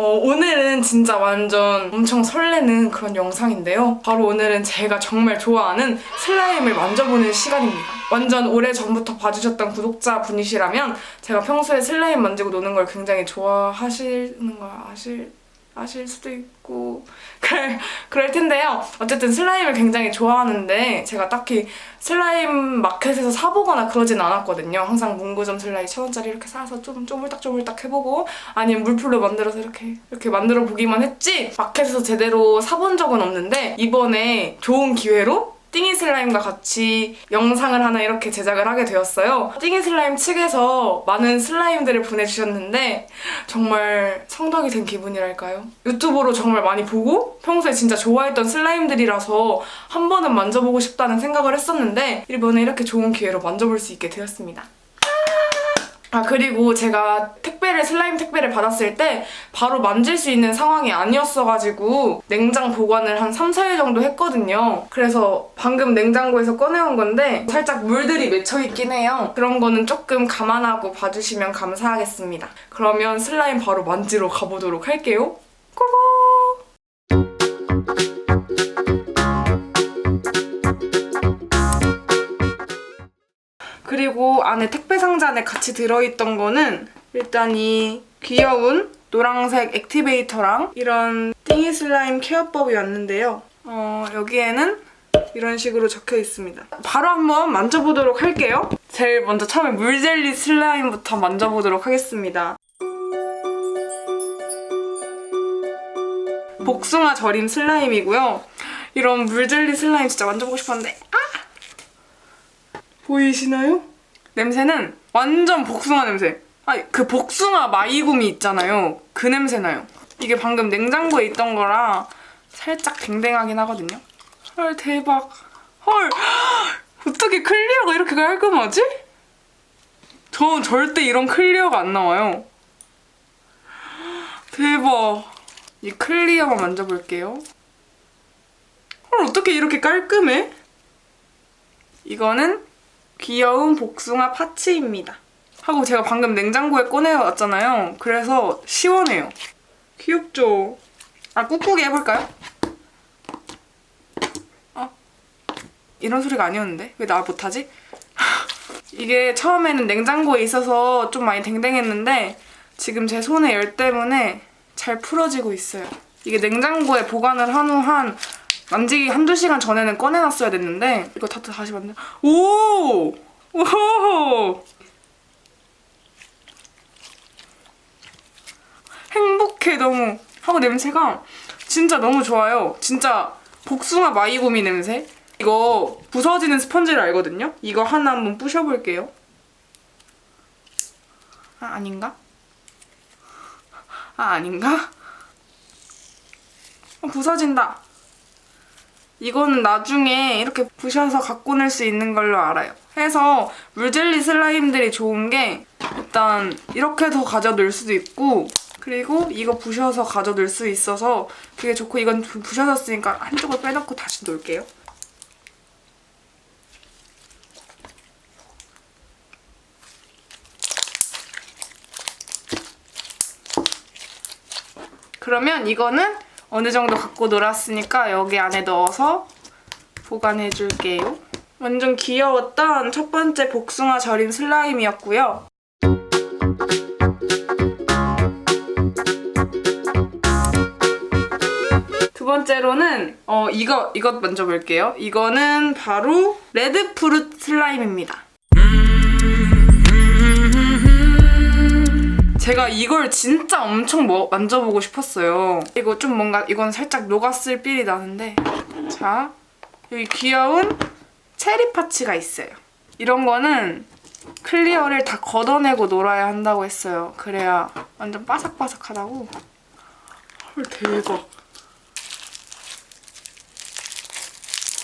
어, 오늘은 진짜 완전 엄청 설레는 그런 영상인데요. 바로 오늘은 제가 정말 좋아하는 슬라임을 만져보는 시간입니다. 완전 오래 전부터 봐주셨던 구독자 분이시라면 제가 평소에 슬라임 만지고 노는 걸 굉장히 좋아하시는 걸 아실 아실 수도 있고 그럴, 그럴 텐데요. 어쨌든 슬라임을 굉장히 좋아하는데 제가 딱히 슬라임 마켓에서 사보거나 그러진 않았거든요. 항상 문구점 슬라임 천 원짜리 이렇게 사서 좀 쪼물딱쪼물딱 해보고 아니면 물풀로 만들어서 이렇게 이렇게 만들어 보기만 했지 마켓에서 제대로 사본 적은 없는데 이번에 좋은 기회로 띵이 슬라임과 같이 영상을 하나 이렇게 제작을 하게 되었어요. 띵이 슬라임 측에서 많은 슬라임들을 보내주셨는데 정말 성덕이 된 기분이랄까요? 유튜브로 정말 많이 보고 평소에 진짜 좋아했던 슬라임들이라서 한 번은 만져보고 싶다는 생각을 했었는데 이번에 이렇게 좋은 기회로 만져볼 수 있게 되었습니다. 아 그리고 제가 택배를 슬라임 택배를 받았을 때 바로 만질 수 있는 상황이 아니었어가지고 냉장 보관을 한 3, 4일 정도 했거든요. 그래서 방금 냉장고에서 꺼내온 건데 살짝 물들이 맺혀있긴 해요. 그런 거는 조금 감안하고 봐주시면 감사하겠습니다. 그러면 슬라임 바로 만지러 가보도록 할게요. 고고! 그리고 안에 택배 상자 안에 같이 들어있던 거는 일단 이 귀여운 노란색 액티베이터랑 이런 띵이 슬라임 케어법이 왔는데요. 어, 여기에는 이런 식으로 적혀 있습니다. 바로 한번 만져보도록 할게요. 제일 먼저 처음에 물젤리 슬라임부터 만져보도록 하겠습니다. 복숭아 절임 슬라임이고요. 이런 물젤리 슬라임 진짜 만져보고 싶었는데 아! 보이시나요? 냄새는 완전 복숭아 냄새. 아, 그 복숭아 마이구미 있잖아요. 그 냄새 나요. 이게 방금 냉장고에 있던 거라 살짝 댕댕하긴 하거든요. 헐 대박. 헐 어떻게 클리어가 이렇게 깔끔하지? 저 절대 이런 클리어가 안 나와요. 대박. 이 클리어만 만져볼게요. 헐 어떻게 이렇게 깔끔해? 이거는 귀여운 복숭아 파츠입니다. 하고 제가 방금 냉장고에 꺼내왔잖아요. 그래서 시원해요. 귀엽죠? 아, 꾹꾹이 해볼까요? 어? 이런 소리가 아니었는데? 왜 나 못하지? 이게 처음에는 냉장고에 있어서 좀 많이 댕댕했는데 지금 제 손에 열 때문에 잘 풀어지고 있어요. 이게 냉장고에 보관을 한 후 한 만지기 한두 시간 전에는 꺼내놨어야 됐는데 이거 다 다시 만들 오! 오! 행복해 너무 하고 냄새가 진짜 너무 좋아요 진짜 복숭아 마이고미 냄새 이거 부서지는 스펀지를 알거든요 이거 하나 한번 부셔볼게요 아 아닌가? 아 아닌가? 어, 부서진다 이거는 나중에 이렇게 부셔서 갖고 놀수 있는 걸로 알아요. 해서 물젤리 슬라임들이 좋은 게 일단 이렇게도 가져놀 수도 있고 그리고 이거 부셔서 가져놀 수 있어서 그게 좋고 이건 부- 부셔졌으니까 한쪽을 빼놓고 다시 놓을게요. 그러면 이거는 어느 정도 갖고 놀았으니까 여기 안에 넣어서 보관해 줄게요. 완전 귀여웠던 첫 번째 복숭아 절임 슬라임이었고요. 두 번째로는 어 이거 이것 먼저 볼게요. 이거는 바로 레드 프루트 슬라임입니다. 제가 이걸 진짜 엄청 뭐- 만져보고 싶었어요. 이거 좀 뭔가 이건 살짝 녹았을 삘이 나는데 자 여기 귀여운 체리 파츠가 있어요. 이런 거는 클리어를 다 걷어내고 놀아야 한다고 했어요. 그래야 완전 바삭바삭하다고. 헐 대박.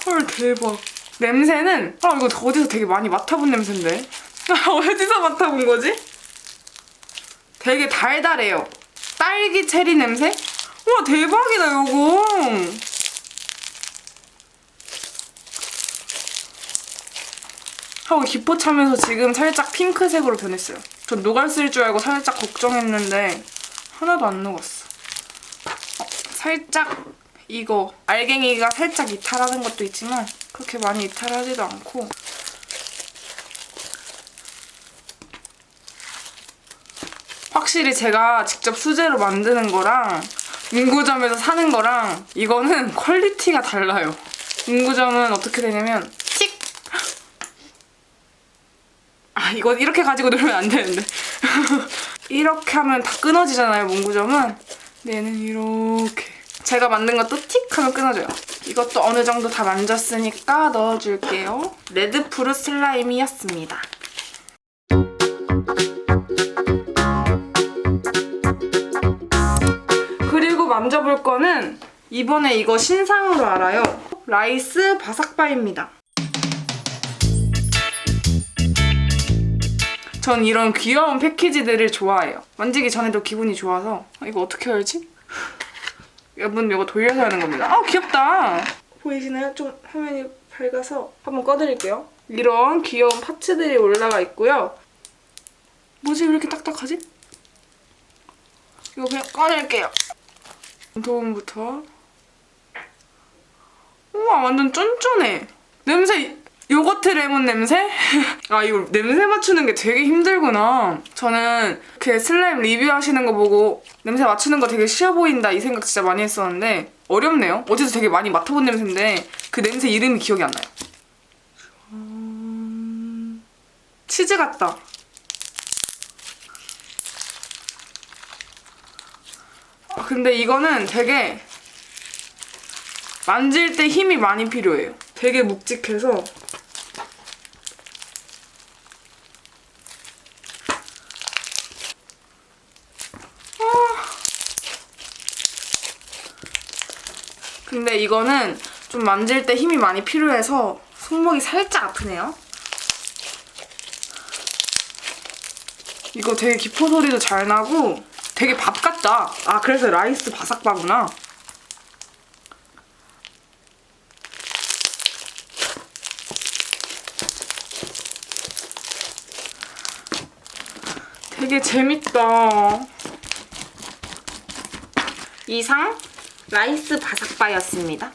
헐 대박. 냄새는 아 이거 어디서 되게 많이 맡아본 냄새인데. 어디서 맡아본 거지? 되게 달달해요. 딸기 체리 냄새? 우와 대박이다 요거. 하고 기포 차면서 지금 살짝 핑크색으로 변했어요. 전 녹았을 줄 알고 살짝 걱정했는데 하나도 안 녹았어. 살짝 이거 알갱이가 살짝 이탈하는 것도 있지만 그렇게 많이 이탈하지도 않고 확실히 제가 직접 수제로 만드는 거랑 문구점에서 사는 거랑 이거는 퀄리티가 달라요. 문구점은 어떻게 되냐면 틱! 아 이거 이렇게 가지고 놀면 안 되는데. 이렇게 하면 다 끊어지잖아요 문구점은. 얘는 이렇게. 제가 만든 것도 틱 하면 끊어져요. 이것도 어느 정도 다 만졌으니까 넣어줄게요. 레드푸르 슬라임이었습니다 만져볼 거는 이번에 이거 신상으로 알아요. 라이스 바삭바입니다. 전 이런 귀여운 패키지들을 좋아해요. 만지기 전에도 기분이 좋아서 아, 이거 어떻게 열지? 여러분 이거 돌려서 하는 겁니다. 아 귀엽다. 보이시나요? 좀 화면이 밝아서 한번 꺼드릴게요. 이런 귀여운 파츠들이 올라가 있고요. 뭐지 왜 이렇게 딱딱하지? 이거 그냥 꺼낼게요. 도움부터. 우와 완전 쫀쫀해. 냄새 요거트 레몬 냄새? 아 이거 냄새 맞추는 게 되게 힘들구나. 저는 이렇게 슬라임 리뷰하시는 거 보고 냄새 맞추는 거 되게 쉬워 보인다 이 생각 진짜 많이 했었는데 어렵네요. 어제도 되게 많이 맡아본 냄새인데 그 냄새 이름이 기억이 안 나요. 음... 치즈 같다. 근데 이거는 되게 만질 때 힘이 많이 필요해요. 되게 묵직해서 아. 근데 이거는 좀 만질 때 힘이 많이 필요해서 손목이 살짝 아프네요. 이거 되게 기포 소리도 잘 나고 되게 밥 같다. 아 그래서 라이스 바삭바구나. 되게 재밌다. 이상 라이스 바삭바였습니다.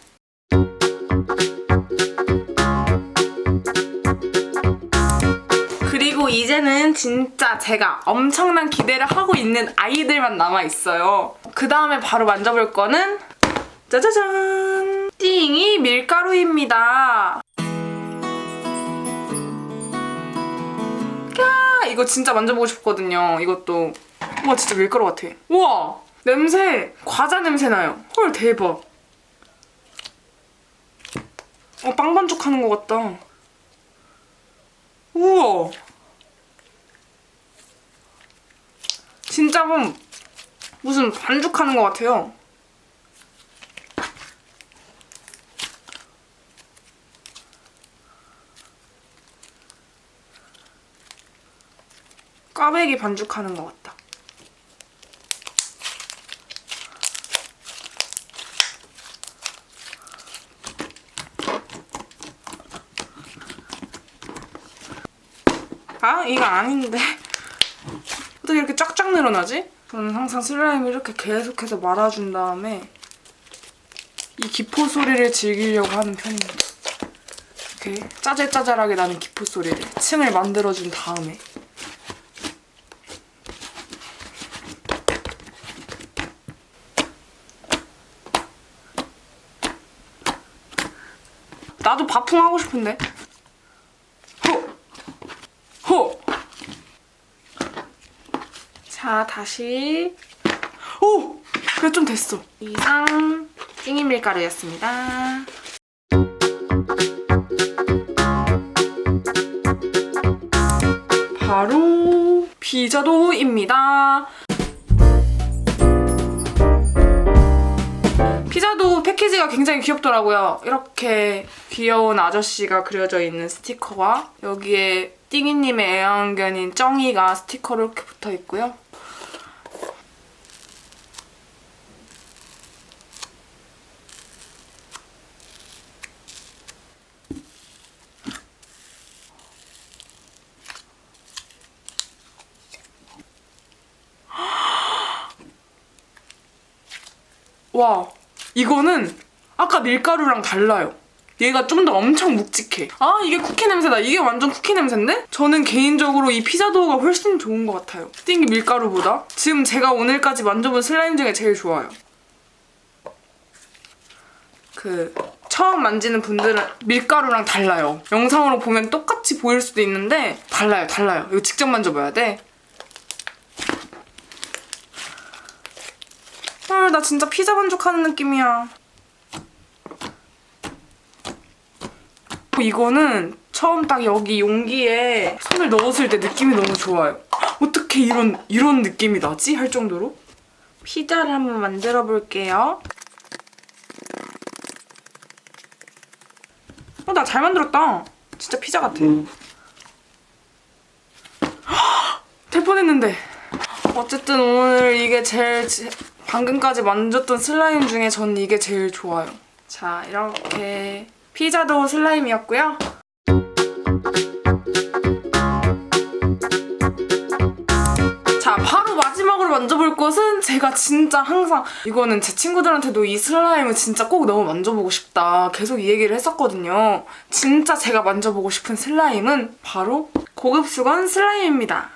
이제는 진짜 제가 엄청난 기대를 하고 있는 아이들만 남아있어요. 그 다음에 바로 만져볼 거는 짜자잔! 띵이 밀가루입니다. 야, 이거 진짜 만져보고 싶거든요. 이것도. 우와, 진짜 밀가루 같아. 우와! 냄새! 과자 냄새 나요. 헐, 대박. 어, 빵 반죽하는 것 같다. 우와! 진짜 뭐 무슨 반죽하는 것 같아요. 꽈배기 반죽하는 것 같다. 아, 이거 아닌데. 어떻게 이렇게 쫙쫙 늘어나지? 저는 항상 슬라임을 이렇게 계속해서 말아준 다음에 이 기포 소리를 즐기려고 하는 편입니다. 이렇게 짜잘짜잘하게 나는 기포 소리를 층을 만들어준 다음에 나도 바풍 하고 싶은데. 자, 다시. 오! 그래, 좀 됐어. 이상 찡이 밀가루였습니다. 바로 피자도우입니다. 피자도 패키지가 굉장히 귀엽더라고요. 이렇게 귀여운 아저씨가 그려져 있는 스티커와 여기에 띵이님의 애완견인 쩡이가 스티커로 이렇게 붙어 있고요. 와, 이거는 아까 밀가루랑 달라요. 얘가 좀 더 엄청 묵직해. 아 이게 쿠키 냄새다. 이게 완전 쿠키 냄새인데? 저는 개인적으로 이 피자 도우가 훨씬 좋은 것 같아요. 스팅기 밀가루보다. 지금 제가 오늘까지 만져본 슬라임 중에 제일 좋아요. 그 처음 만지는 분들은 밀가루랑 달라요. 영상으로 보면 똑같이 보일 수도 있는데 달라요, 달라요. 이거 직접 만져봐야 돼. 나 진짜 피자 만족하는 느낌이야. 이거는 처음 딱 여기 용기에 손을 넣었을 때 느낌이 너무 좋아요. 어떻게 이런 이런 느낌이 나지? 할 정도로 피자를 한번 만들어 볼게요. 어, 나 잘 만들었다. 진짜 피자 같아. 될 뻔했는데. 어쨌든 오늘 이게 제일 제- 방금까지 만졌던 슬라임 중에 전 이게 제일 좋아요. 자, 이렇게 피자도 슬라임이었고요. 자, 바로 마지막으로 만져볼 것은 제가 진짜 항상 이거는 제 친구들한테도 이 슬라임을 진짜 꼭 너무 만져보고 싶다. 계속 이 얘기를 했었거든요. 진짜 제가 만져보고 싶은 슬라임은 바로 고급 수건 슬라임입니다.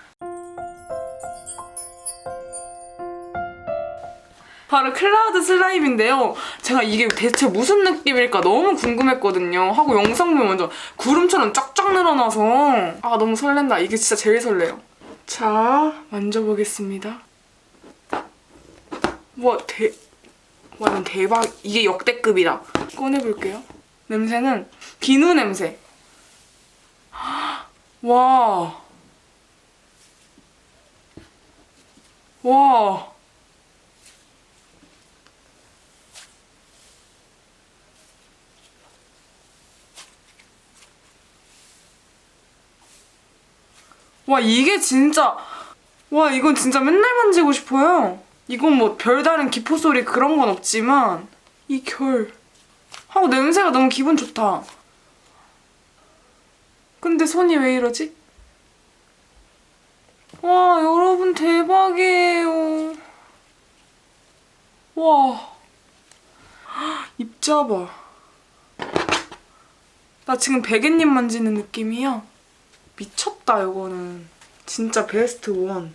바로 클라우드 슬라임인데요. 제가 이게 대체 무슨 느낌일까 너무 궁금했거든요. 하고 영상 보면 완전 구름처럼 쫙쫙 늘어나서 아 너무 설렌다. 이게 진짜 제일 설레요. 자, 만져보겠습니다. 와, 대, 완전 대박. 이게 역대급이다. 꺼내볼게요. 냄새는 비누 냄새. 와. 와. 와 이게 진짜 와 이건 진짜 맨날 만지고 싶어요. 이건 뭐 별다른 기포 소리 그런 건 없지만 이 결 하고 냄새가 너무 기분 좋다. 근데 손이 왜 이러지? 와 여러분 대박이에요. 와 입자봐. 나 지금 베개님 만지는 느낌이야. 미쳤다 이거는. 진짜 베스트 원